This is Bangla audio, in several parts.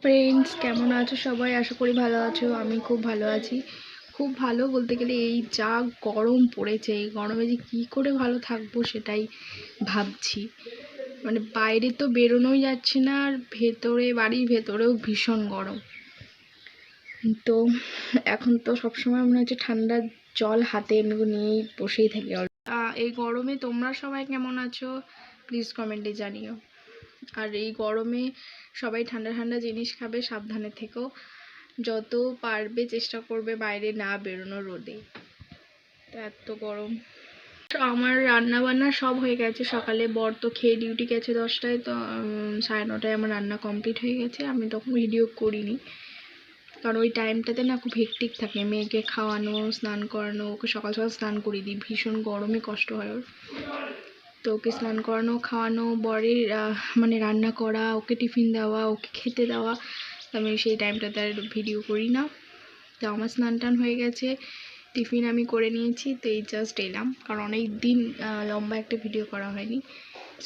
ফ্রেন্ডস কেমন আছো সবাই? আশা করি ভালো আছো, আমি খুব ভালো আছি। খুব ভালো বলতে গেলে এই যা গরম পড়েছে, এই গরমে যে কী করে ভালো থাকব সেটাই ভাবছি। মানে বাইরে তো বেরোনোই যাচ্ছে না, আর ভেতরে, বাড়ির ভেতরেও ভীষণ গরম। তো এখন তো সবসময় মনে হচ্ছে ঠান্ডা জল হাতে এমনি নিয়েই বসেই থাকি। এই গরমে তোমরা সবাই কেমন আছো? প্লিজ কমেন্টে জানিও। আর এই গরমে সবাই ঠান্ডা ঠান্ডা জিনিস খাবে, সাবধানে থেকো। যত পারবে চেষ্টা করবে বাইরে না বেরোনো রোদে। এত গরম। আমার রান্না বান্না সব হয়ে গেছে। সকালে বর তো খেয়ে ডিউটি গেছে দশটায়, তো সাড়ে নটায় আমার রান্না কমপ্লিট হয়ে গেছে। আমি তখন ভিডিও করিনি। কারণ ওই টাইমটাতে না খুব হেক্টিক থাকে। মেয়েকে খাওয়ানো, স্নান করানো, ওকে সকাল সকাল স্নান করিয়ে দিই। ভীষণ গরমে কষ্ট হয় ওর। তো ওকে স্নান করানো, খাওয়ানো, বরের মানে রান্না করা, ওকে টিফিন দেওয়া, ওকে খেতে দেওয়া। আমি সেই টাইমটাতে আর ভিডিও করি না। তো আমার স্নান টান হয়ে গেছে, টিফিন আমি করে নিয়েছি, তো এই জাস্ট এলাম। কারণ অনেক দিন লম্বা একটা ভিডিও করা হয়নি।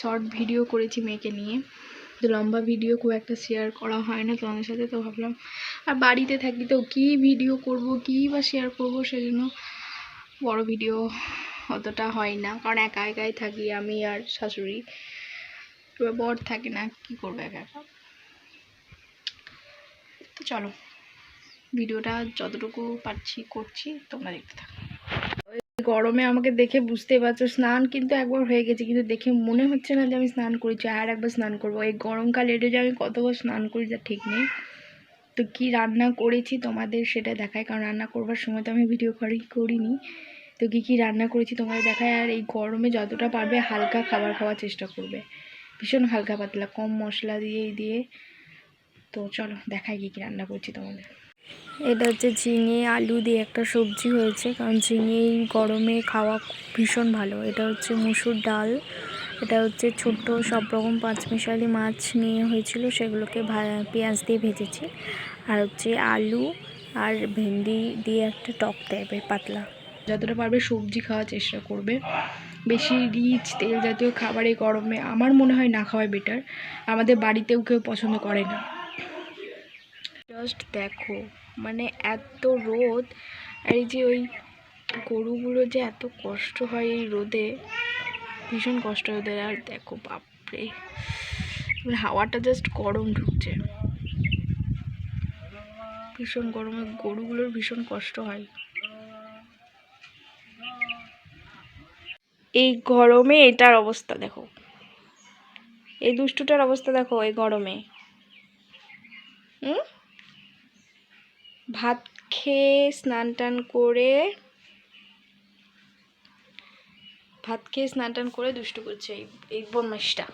শর্ট ভিডিও করেছি মেয়েকে নিয়ে। তো লম্বা ভিডিও খুব একটা শেয়ার করা হয় না তোমাদের সাথে, তো ভাবলাম, আর বাড়িতে থাকি তো কী ভিডিও করব, কী বা শেয়ার করব সেজন্য বড় ভিডিও অতটা হয় না। কারণ একা একাই থাকি, আমি আর শাশুড়ি। বর থাকে না, কি করবে একা একা? তো চলো, ভিডিওটা যতটুকু পারছি করছি, তোমরা দেখতে থাকো। গরমে আমাকে দেখে বুঝতেই পারছ, স্নান কিন্তু একবার হয়ে গেছে, কিন্তু দেখে মনে হচ্ছে না যে আমি স্নান করেছি, আর একবার স্নান করব। এই গরমকাল এটে যে আমি কতবার স্নান করি, যা ঠিক নেই। তো কি রান্না করেছি তোমাদের সেটা দেখায় কারণ রান্না করবার সময় তো আমি ভিডিও করি করিনি। তো কী কী রান্না করেছি তোমাদের দেখায়, আর এই গরমে যতটা পারবে হালকা খাবার খাওয়ার চেষ্টা করবে। ভীষণ হালকা পাতলা, কম মশলা দিয়ে দিয়ে। তো চলো, দেখাই কী কী রান্না করছি তোমাদের। এটা হচ্ছে ঝিঙে, আলু দিয়ে একটা সবজি হয়েছে, কারণ ঝিঙে এই গরমে খাওয়া ভীষণ ভালো। এটা হচ্ছে মুসুর ডাল, এটা হচ্ছে ছোট্ট সব রকম পাঁচমিশালি মাছ নিয়ে হয়েছিল, সেগুলোকে পেঁয়াজ দিয়ে ভেজেছি। আর হচ্ছে আলু আর ভেন্ডি দিয়ে একটা টক টাইপের পাতলা। যতটা পারবে সবজি খাওয়ার চেষ্টা করবে। বেশি রিচ তেল জাতীয় খাবার এই গরমে আমার মনে হয় না খাওয়াই বেটার আমাদের বাড়িতেও কেউ পছন্দ করে না। জাস্ট দেখো মানে এত রোদ, আর এই যে ওই গরুগুলো যে এত কষ্ট হয় এই রোদে, ভীষণ কষ্ট হয় ওদের, আর দেখো বাপরে মানে হাওয়াটা জাস্ট গরম ঢুকছে। ভীষণ গরমে গরুগুলোর ভীষণ কষ্ট হয়। এই গরমে এটার অবস্থা দেখো। এই দুষ্টুটার অবস্থা দেখো এই গরমে। হুম? ভাত খেয়ে স্নান টান করে ভাত খেয়ে স্নান টান করে দুষ্টু করছে এই এই বদমাসটা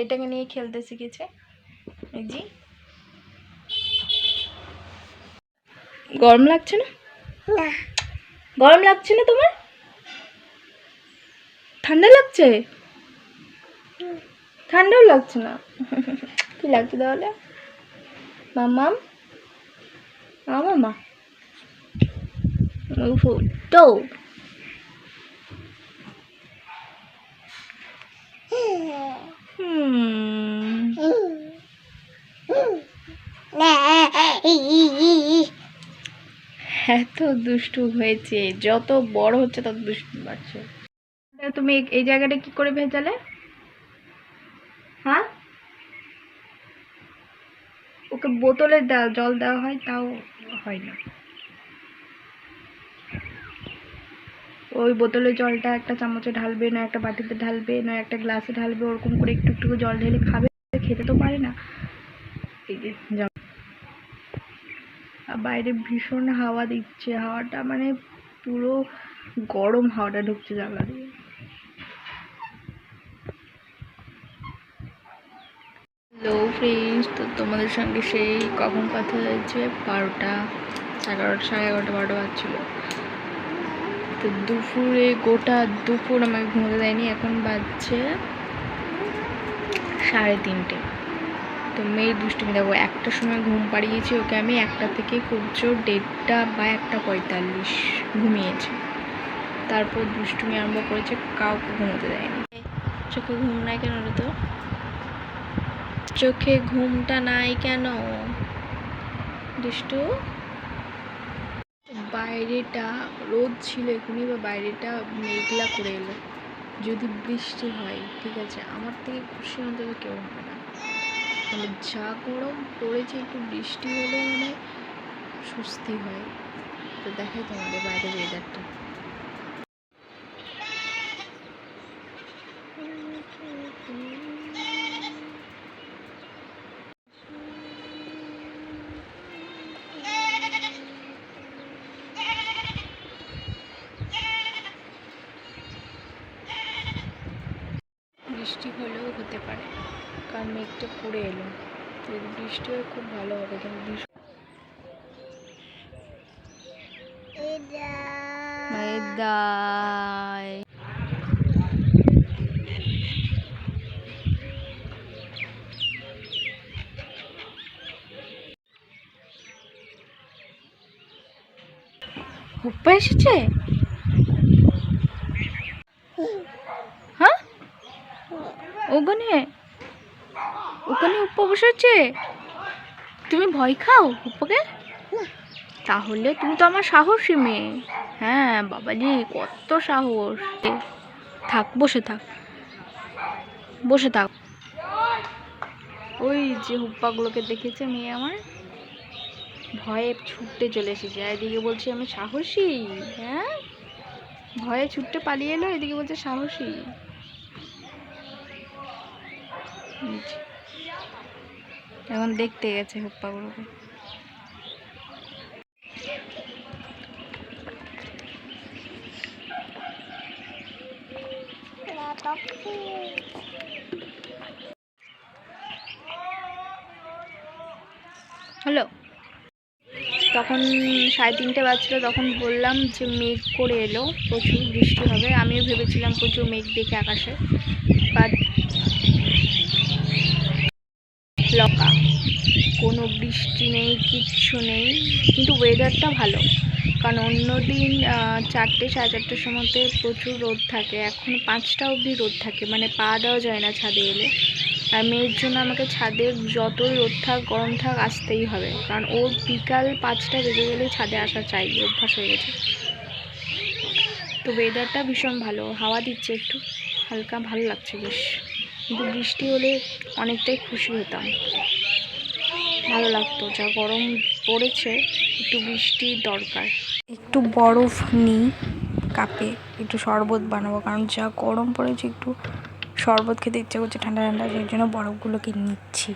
এটাকে নিয়ে খেলতে শিখেছে জি গরম লাগছে না। গরম লাগছে না তোমার? ঠান্ডা লাগছে? ঠান্ডাও লাগছে না। কি লাগছে তাহলে? মামাম মামা তো এত দুষ্টু হয়েছে। যত বড় হচ্ছে, তত দুষ্টু বাড়ছে। তুমি এই- জায়গাটা কি করে ভেজালে? হ্যাঁ? ওকে বোতলে জল দেওয়া হয়, তাও হয় না। ওই বোতলের জলটা একটা চামচে ঢালবে না একটা বাটিতে ঢালবে না একটা গ্লাসে ঢালবে, ওরকম করে একটু একটু জল ঢেলে খাবে, খেতে তো পারে না। এই যে বাইরে ভীষণ হাওয়া দিচ্ছে, হাওয়াটা মানে পুরো গরম হাওয়াটা ঢুকছে জানলা দিয়ে। হ্যালো ফ্রেন্ডস তো তোমাদের সঙ্গে সেই কখন কথা হয়েছে? বারোটা, এগারোটা, সাড়ে এগারোটা, বারোটা বাজছিল। তো দুপুরে, গোটা দুপুর আমাকে ঘুমোতে দেয়নি, এখন বাজছে সাড়ে তিনটে। তো মেয়ের দুষ্টুমি, দেখো একটার সময় ঘুম পাড়িয়েছি ওকে আমি, একটা থেকে খুব জোর দেড়টা বা একটা পঁয়তাল্লিশ ঘুমিয়েছি। তারপর দুষ্টুমি আরম্ভ করেছে, কাউকে ঘুমোতে দেয়নি। চোখে ঘুম নাই কেন তো চোখে ঘুমটা নাই কেন? দুষ্টু? বাইরেটা রোদ ছিল এখনই বা বাইরেটা মেঘলা করে এলো। যদি বৃষ্টি হয়, ঠিক আছে, আমার থেকে খুশি অন্তত কেউ হবে না। মানে যা গরম পড়েছে, একটু বৃষ্টি হলে মানে স্বস্তি হয়। তো দেখাই তোমাদের বাইরের ওয়েদারটা বৃষ্টি হলেও হতে পারে। কারণ মেঘটা পড়ে এলো। তো যদি বৃষ্টি হয় খুব ভালো হবে কিন্তু বৃষ্টি হুপ্পা এসেছে হ্যাঁ ওখানে? ওখানে উপ্পা বসেছে তুমি ভয় খাও উপ্পাকে তাহলে তুমি তো আমার সাহসী মেয়ে। হ্যাঁ বাবাজি, কত সাহস। থাক, বসে থাক। বসে থাক। ওই যে হুপ্পাগুলোকে দেখেছে মেয়ে আমার? ভয়ে ছুটতে চলে এসেছে। আর এদিকে বলছে, আমি সাহসী। হ্যাঁ? ভয়ে ছুটতে পালিয়ে এলো, এদিকে বলছে, সাহসী। এখন দেখতে গেছে হুপ্পাগুলোকে। হ্যালো। তখন সাড়ে তিনটে বাজছিল, তখন বললাম যে মেঘ করে এলো, প্রচুর বৃষ্টি হবে। আমিও ভেবেছিলাম প্রচুর মেঘ দেখে আকাশে বাট লকা কোনো বৃষ্টি নেই, কিচ্ছু নেই, কিন্তু ওয়েদারটা ভালো। কারণ অন্য দিন চারটে, সাড়ে চারটের সময়তে প্রচুর রোদ থাকে। এখন পাঁচটা অবধি রোদ থাকে মানে পা দেওয়া যায় না ছাদে এলে। আর মেয়ের জন্য আমাকে ছাদে যতই রোদ থাক, গরম থাক, আসতেই হবে। কারণ ওর বিকাল পাঁচটা বেজে গেলেই ছাদে আসা চাই, অভ্যাস হয়ে গেছে। তো ওয়েদারটা ভীষণ ভালো। হাওয়া দিচ্ছে একটু। হালকা ভালো লাগছে বেশ। কিন্তু বৃষ্টি হলে অনেকটাই খুশি হতাম। লাগতো যা গরম পড়েছে একটু বৃষ্টির দরকার। একটু বরফ নিই কাপে একটু শরবত বানাবো কারণ যা গরম পড়েছে একটু শরবত খেতে ইচ্ছে করছে ঠান্ডা ঠান্ডা সেই জন্য বরফগুলোকে নিচ্ছি।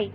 এই